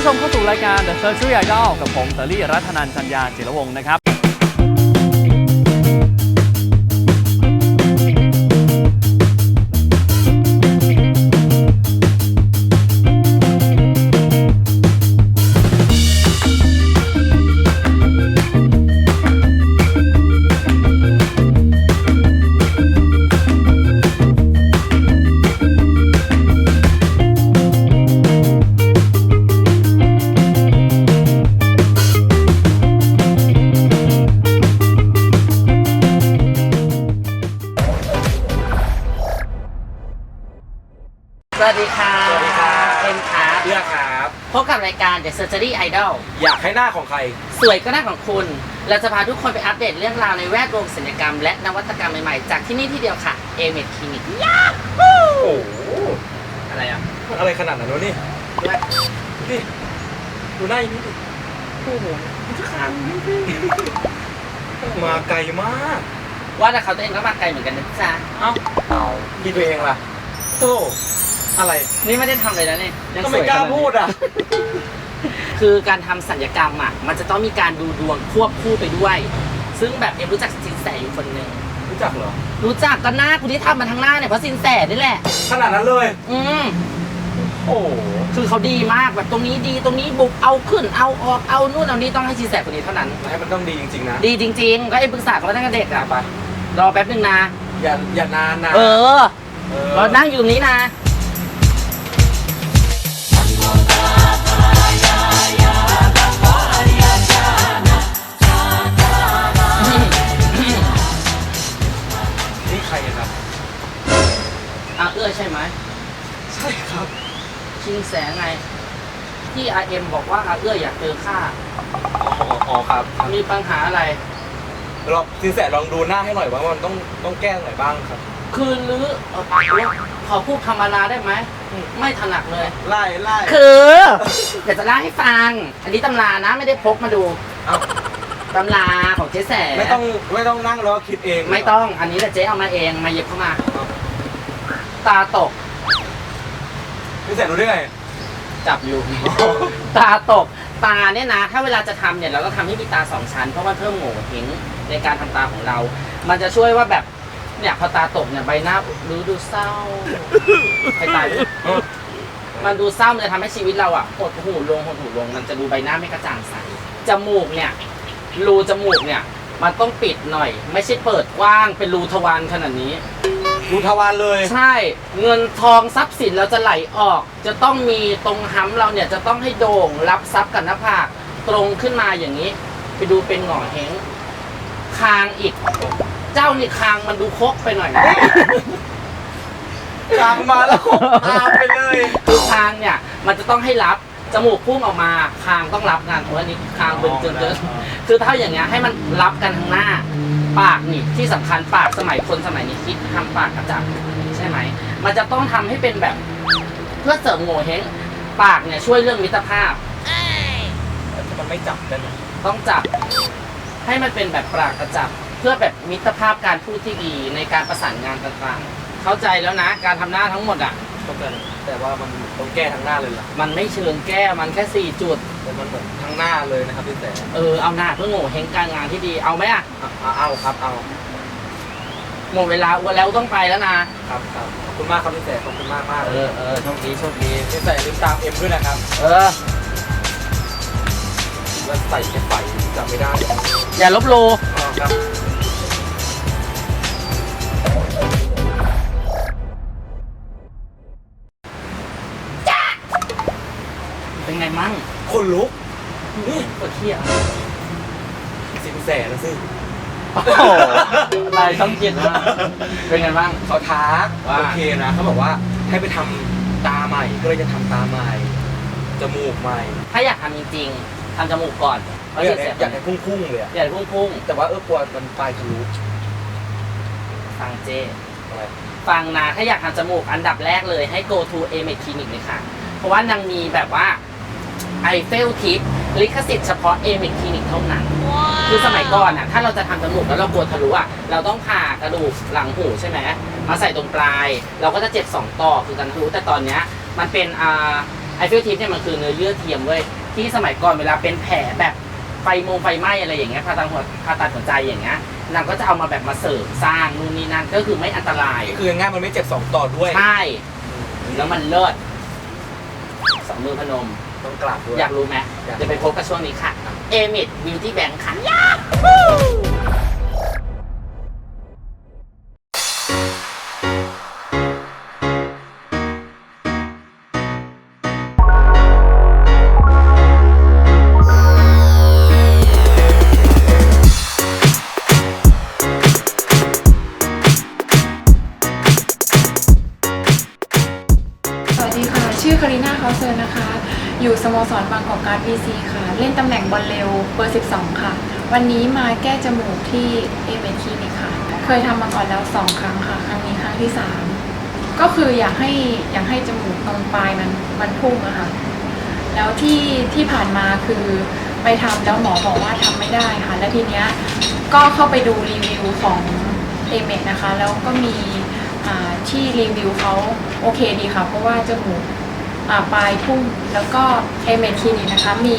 ผู้ชมเข้าสู่รายการ The Surgery Idol กับผมเตอรี่รัตนันจันยาจิรวงศ์นะครับ สวัสดีค่ะสวัสดีครับเอ็มครับเลือกครับ พบกับรายการ The Surgery Idol อยากให้หน้าของใคร สวยก็หน้าของคุณ เราจะพาทุกคนไปอัปเดตเรื่องราวในแวดวงศัลยกรรม และนวัตกรรมใหม่ๆ จากที่นี่ที่เดียวค่ะ a m e d Clinic โอ้โหอะไรอะมันอะไรขนาดนั้นวะนี่นี่ดูหน้าอีกนิดดิโอ้โหมาไกลมาก ว่าแต่เขาตัวเองก็มาไกลเหมือนกันนะจ๊ะเอ้าคิดตัวเองล่ะโต อะไรนี่ไม่ได้ทำเลยนะเนี่ยยังก็สไม่วยกล้าขนนี้พูดอะ คือการทำศัลยกรรมอะมันจะต้องมีการดูดวงควบคู่ไปด้วย ซึ่งแบบเอ็มรู้จักสินแสอยู่คนหนึ่งรู้จักเหรอ รู้จักก็หน้าคุณที่ทำมาทั้งหน้าเนี่ยเพราะสินแสนี่แหละ ขนาดนั้นเลย อืม โอ้โหคือเขาดีมากแบบตรงนี้ดีตรงนี้บุกเอาขึ้นเอาออกเอานู่นเอานี่ต้องให้ชีแสกคนนี้เท่านั้น ให้มันต้องดีจริงๆนะดีจริง ๆ ก็ไอ้ปรึกษาเขามาตั้งแต่เด็กอะไปรอแป๊บนึงนะ อย่าอย่านานนะเออเออเรานั่งอยู่ตรงนี้นะ ชิงแสงไง ที่อาเอ็มบอกว่าอาเอื้ออยากเจอข้าอ๋ออ๋อครับครับมีปัญหาอะไร ลองสินแสลองดูหน้าให้หน่อยว่ามันต้องต้องแก้ตรงไหนบ้างครับ คือรื้อเอ่อขอพูดธรรมดาได้ไหมอืมไม่ถนัดเลย ไล่ไล่คือเดี๋ยวจะเล่าให้ฟัง อันนี้ตำรานะไม่ได้พกมาดูเอาตำราของเจ๊แส ไม่ต้องไม่ต้องนั่งแล้วคิดเองไม่ต้อง อันนี้แหละเจ๊เอามาเอง มาเย็บเข้ามา ตาตก สินแสรู้ได้ไง จับอยู่ ตาตกตาเนี่ยนะ ถ้าเวลาจะทำเนี่ยเราต้องทำให้มีตาสองชั้น เพราะว่าเพิ่มโง่เห็นในการทำตาของเรา มันจะช่วยว่าแบบเนี่ยพอตาตกเนี่ยใบหน้าดูดูเศร้าใครตายไปมันดูเศร้ามันจะทำให้ชีวิตเราอะหดหูลงหดหูลง มันจะดูใบหน้าไม่กระจ่างใสจมูกเนี่ยรูจมูกเนี่ย มันต้องปิดหน่อย ไม่ใช่เปิดกว้างเป็นรูทวารขนาดนี้ ดูทวารเลย ใช่ เงินทองทรัพย์สินเราจะไหลออก จะต้องมีตรงห้ำเราเนี่ยจะต้องให้โด่งรับทรัพย์กับหน้าผากตรงขึ้นมาอย่างนี้ ไปดูเป็นหง่อเฮงคางอีก เจ้านี่คางมันดูคกไปหน่อยนะกลางมาแล้วขบตามไปเลย คือคางเนี่ยมันจะต้องให้รับจมูกพุ่งออกมาคางต้องรับงานเพราะว่านี่คางเป็นเกินเกินคือถ้าอย่างเงี้ยให้มันรับกันทางหน้า ปากนี่ที่สำคัญปากสมัยคนสมัยนี้คิดทำปากกระจับใช่ไหมมันจะต้องทำให้เป็นแบบเพื่อเสริมโง่เฮงปากเนี่ยช่วยเรื่องมิตรภาพมันไม่จับได้ไหมต้องจับ ให้มันเป็นแบบปากกระจับ เพื่อแบบมิตรภาพการพูดที่ดีในการประสานงานต่างๆ เข้าใจแล้วนะ การทำหน้าทั้งหมดอะ ต้องแต่แต่ว่ามันต้องแก้ทั้งหน้าเลยล่ะมันไม่เชิงแก้มันแค่สี่จุด แต่มันเหมือนทั้งหน้าเลยนะครับพี่แต่เออเอาหน้าเพื่อโง่เฮงการงานที่ดีเอาไหมอะเอาเอาครับเอาหมดเวลาอ้วนแล้วต้องไปแล้วนะครับครับขอบคุณมากครับพี่แต่ขอบคุณมากมากเออเออโชคดีโชคดีพี่แต่ลืมตามเอ็มด้วยนะครับ เออแล้วใส่แค่ไฟจำไม่ได้อย่าลบโลอ๋อครับ มั่งคนลุกนี่ปวดเที่ยวสินแสนะสิโอ้โหอะไรช่องเจ็ดมากเป็นไงบ้าง เขาทักว่า โอเคนะเขาบอกว่าให้ไปทำตาใหม่ก็เลยจะทำตาใหม่จมูกใหม่ถ้าอยากทำจริงๆทำจมูกก่อนเพราะอยาเดี๋กยวให้เสียอยากให้พุ่งๆเลยอะอยากพุ่งแต่ว่าเออกลัวมันปลายทะลุๆฟังเจ อะไร ฟังนะถ้าอยากทำจมูกอันดับแรกเลยให้ go to a m e d Clinic เลยค่ะ เพราะว่านางมีแบบว่าไอ เฟลทิปลิขสิทธิ์เฉพาะ a m e d Clinic เท่านั้น คือสมัยก่อนอะถ้าเราจะทำจมูกแล้วเรากลัวทะลุอะเราต้องผ่ากระดูกหลังหูใช่ไหมมาใส่ตรงปลาย เราก็จะเจ็บสองต่อคือกันทะลุแต่ตอนเนี้ยมันเป็นอ่าไอฟิลทิปเนี่ยมันคือเนื้อเยื่อเทียมเว้ยที่สมัยก่อนเวลาเป็นแผลแบบไฟมงไฟไหม้อะไรอย่างเงี้ยผ่าตัดหัวผ่าตัดหัวใจอย่างเงี้ยนางก็จะเอามาแบบมาเสริมสร้างนู่นนี่นั่นก็คือไม่อันตรายคือง่ายๆมันไม่เจ็บสองต่อด้วยใช่แล้วมันเลิศสองมือพนม ต้องกราบด้วย อยากรู้ไหมอยาก เดี๋ยวไปพบกับช่วงนี้ค่ะ เอมิดบิวตี้แบงค์ค่ะ บอร์12 ค่ะ วันนี้มาแก้จมูกที่เอเมคลินิกค่ะ เคยทำมาก่อนแล้ว 2 ครั้งค่ะ ครั้งนี้ครั้งที่ 3 ก็คืออยากให้อยากให้จมูกตรงปลายมันมันพุ่งอะค่ะ แล้วที่ที่ผ่านมาคือไปทำแล้วหมอบอกว่าทำไม่ได้ค่ะ แล้วทีเนี้ยก็เข้าไปดูรีวิวของเอเมนะคะ แล้วก็มีอ่าที่รีวิวเขาโอเคดีค่ะ เพราะว่าจมูกอ่าปลายพุ่งแล้วก็เอเมคลินิกนะคะ มี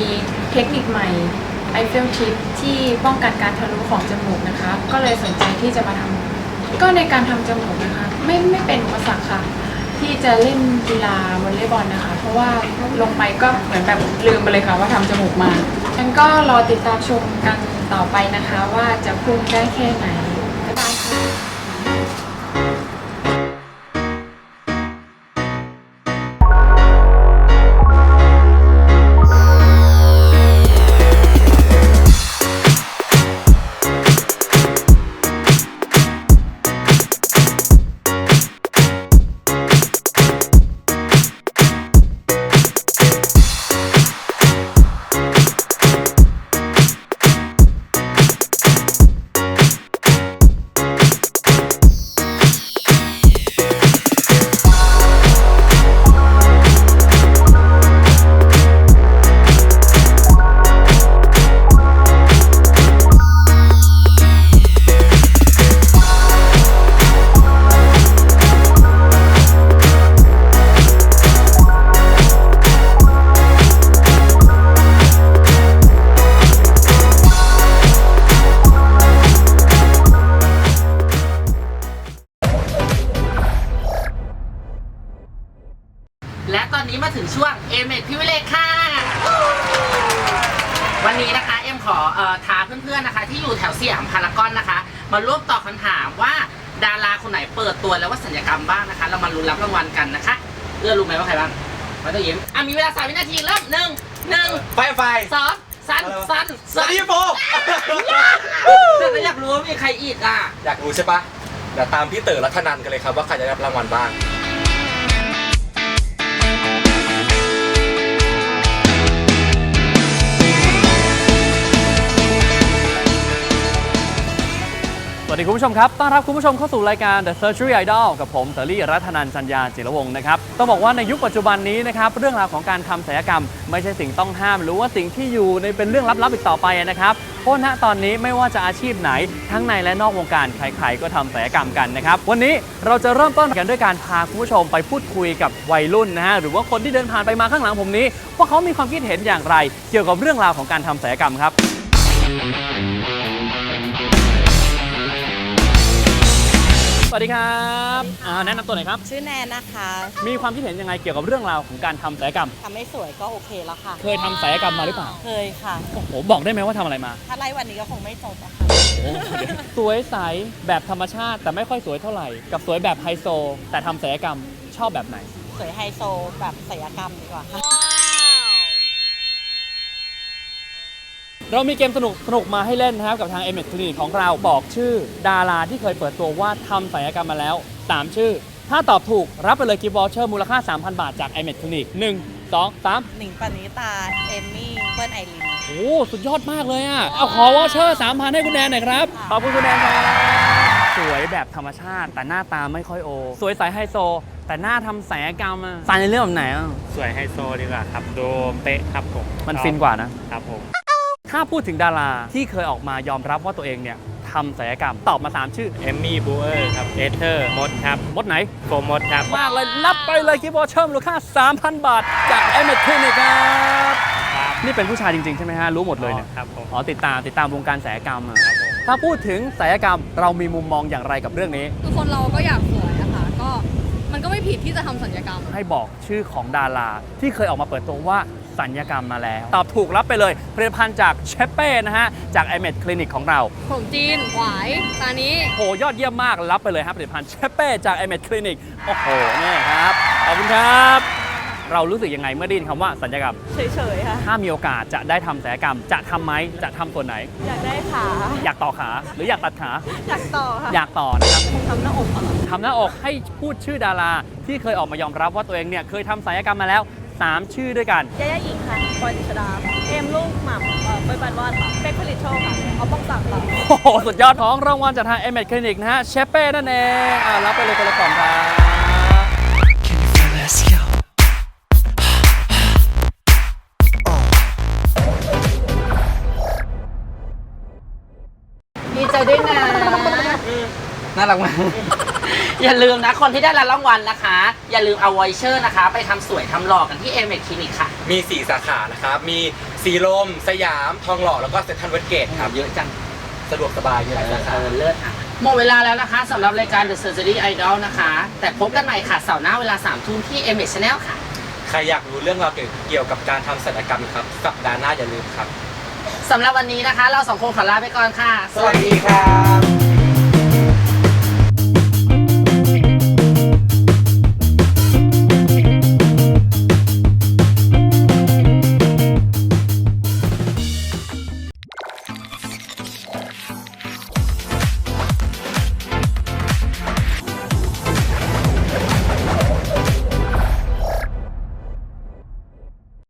เทคนิคใหม่ ไอเฟลทิปที่ป้องกันการทะลุของจมูกนะคะ ก็เลยสนใจที่จะมาทำก็ในการทำจมูกนะคะ ไม่ไม่เป็นอุปสรรคค่ะ ที่จะเล่นกีฬาวอลเลย์บอลนะคะ เพราะว่าลงไปก็เหมือนแบบลืมไปเลยค่ะว่าทำจมูกมาฉันก็รอติดตามชมกันต่อไปนะคะ ว่าจะพุ่งได้แค่ไหน ขอเอ่อท้าเพื่อนๆนะคะ ที่อยู่แถวสยามพารากอนนะคะ มาร่วมตอบคำถามว่าดาราคนไหนเปิดตัวแล้วว่าสัญญกรรมบ้างนะคะ เรามาลุ้นรับรางวัลกันนะคะเอื้อรู้ไหมว่าใครบ้างไม่ต้องยิ้มอะมีเวลาสามวินาทีเริ่มหนึ่งหนึ่งไฟไฟสองสั้นสั้นสวัสดีโฟแต่อยากรู้ว่ามีใครอีกอะ อยากรู้ใช่ปะเดี๋ยวตามพี่เต๋อรัตนันกันเลยครับว่าใครจะได้รับรางวัลบ้าง ดีคุณผู้ชมครับ ต้อนรับคุณผู้ชมเข้าสู่รายการ The Surgery Idol กับผมเตอรี่รัตนันจันยาจิรวงศ์นะครับ ต้องบอกว่าในยุคปัจจุบันนี้นะครับ เรื่องราวของการทำศัลยกรรม ไม่ใช่สิ่งต้องห้าม หรือว่าสิ่งที่อยู่ในเป็นเรื่องลับๆอีกต่อไปนะครับ เพราะณตอนนี้ไม่ว่าจะอาชีพไหน ทั้งในและนอกวงการใครๆก็ทำศัลยกรรมกันนะครับ วันนี้เราจะเริ่มต้นกันด้วยการพาคุณผู้ชมไปพูดคุยกับวัยรุ่นนะฮะ หรือว่าคนที่เดินผ่านไปมาข้างหลังผมนี้ ว่าเขามีความคิดเห็นอย่างไร เกี่ยวกับเรื่องราวของการทำศัลยกรรมครับ วัสดีครับอ่าแนะนำตัวหน่อยครับ ชื่อแนนนะคะมีความคิดเห็นยังไงเกี่ยวกับเรื่องราวของการทำศัลยกรรม ทำให้สวยก็โอเคแล้วค่ะ เคยทำศัลยกรรมมาหรือเปล่า เคยค่ะ โอ้โห บอกได้ไหมว่าทำอะไรมาถ้าไล่วันนี้ก็คงไม่จบอะค่ะ โอ้โหเดี๋ยวสวยใสแบบธรรมชาติ แต่ไม่ค่อยสวยเท่าไหร่ กับสวยแบบไฮโซ แต่ทำศัลยกรรมชอบแบบไหน สวยไฮโซแบบศิลปกรรมดีกว่าค่ะ เรามีเกมสนุกสนุกมาให้เล่นนะครับ กับทาง m อ c l i n i c ของเราบอกชื่อ ดาราที่เคยเปิดตัวว่าทำศัลยกรรมมาแล้ว 3 ชื่อ ถ้าตอบถูกรับไปเลยกิฟต์วอเชอร์มูลค่า 3,000 บาทจาก m อ c l i n i c 1 2 3หนิงปณิตา เอมมี่ เปิ้ลไอริน โอ้สุดยอดมากเลยอะ เอาขอวอเชอร์ 3,000 ให้คุณแนนหน่อยครับ ขอบคุณคุณแนนครับสวยแบบธรรมชาติ แต่หน้าตาไม่ค่อยโอ สวยใสไฮโซ แต่หน้าทำศัลยกรรมอะใส่ในเรื่องแบบไหนอะสวยไฮโซดีกว่าครับ ดูเป๊ะครับผมมันฟินกว่านะครับผม ถ้าพูดถึงดาราที่เคยออกมายอมรับว่าตัวเองเนี่ยทำศัลยกรรมตอบมา 3 ชื่อ เอมมี่บูเออร์ครับ เอเธอร์มดครับ มดไหน โฟมดครับ มากเลยรับไปเลยกิฟต์วอเชอร์มูลค่า 3,000 บาท จาก m m อ c คลินิกครับครับ นี่เป็นผู้ชายจริง ๆ ใช่ไหมฮะ รู้หมดเลยเนี่ยครับผมอ๋อ ติดตามติดตามวงการศัลยกรรมอะครับผม ถ้าพูดถึงศัลยกรรมเรามีมุมมองอย่างไรกับเรื่องนี้ คือคนเราก็อยากสวยอะค่ะก็มันก็ไม่ผิดที่จะทำสัญญกรรม ให้บอกชื่อของดาราที่เคยออกมาเปิดตัวว่า สัญญกรรมมาแล้ว ตอบถูกรับไปเลยผลิตภัณฑ์จากเชฟเป้นะฮะ จาก i m e d คลินิกของเราผมจีนหวายตานี้ โหยอดเยี่ยมมากรับไปเลยครับผลิตภัณฑ์เชฟเป้จาก i m e d คลินิกโอ้โหนี่ครับขอบคุณครับ เรารู้สึกยังไงเมื่อได้ยินคำว่าสัญญกรรม เฉยๆค่ะ ถ้ามีโอกาสจะได้ทำศัลยกรรม จะทำไหมจะทำส่วนไหน อยากได้ขาอยากต่อขาหรืออยากตัดขา อยากต่อค่ะอยากต่อนะครับคงทำหน้าอกค่ะทำหน้าอกให้พูดชื่อดาราที่เคยออกมายอมรับว่าตัวเองเนี่ยเคยทำศัลยกรรมมาแล้ว 3 ชื่อด้วยกัน ยาย่าหญิงค่ะปอยติชดา เอมลูกหม่ำเอ่อเบย์บันวาดค่ะเป็กผลิตโชคค่ะ เอาป้องศักดิ์ค่ะ โอ้โหสุดยอดของรางวัลจากทาง m อ d คลินิกนะฮะเชฟเป้นั่นเองอ่ารับไปเลยคนละกล่องครับดีใจด้วยนะ น่ารักมาก อย่าลืมนะ คนที่ได้รับรางวัลนะคะ อย่าลืมเอาไวเชอร์นะคะ ไปทำสวยทำหล่อกันที่เอเมคคลินิกค่ะมี 4 สาขานะครับ มีสีลม สยาม ทองหล่อ แล้วก็เซ็นทรัลเวสเกตครับ เยอะจัง สะดวกสบายมีหลายสาขา เออเลิศอะหมดเวลาแล้วนะคะสำหรับรายการ The Surgery Idol นะคะ แต่พบกันใหม่ค่ะเสาร์หน้าเวลา3ทุ่มที่ m อ Channel ค่ะ ใครอยากรู้เรื่องราวเกี่ยวกับการทำศัลยกรรมครับ สัปดาห์หน้าอย่าลืมครับ สำหรับวันนี้นะคะ เราสองคนขอลาไปก่อนค่ะ สวัสดีครับ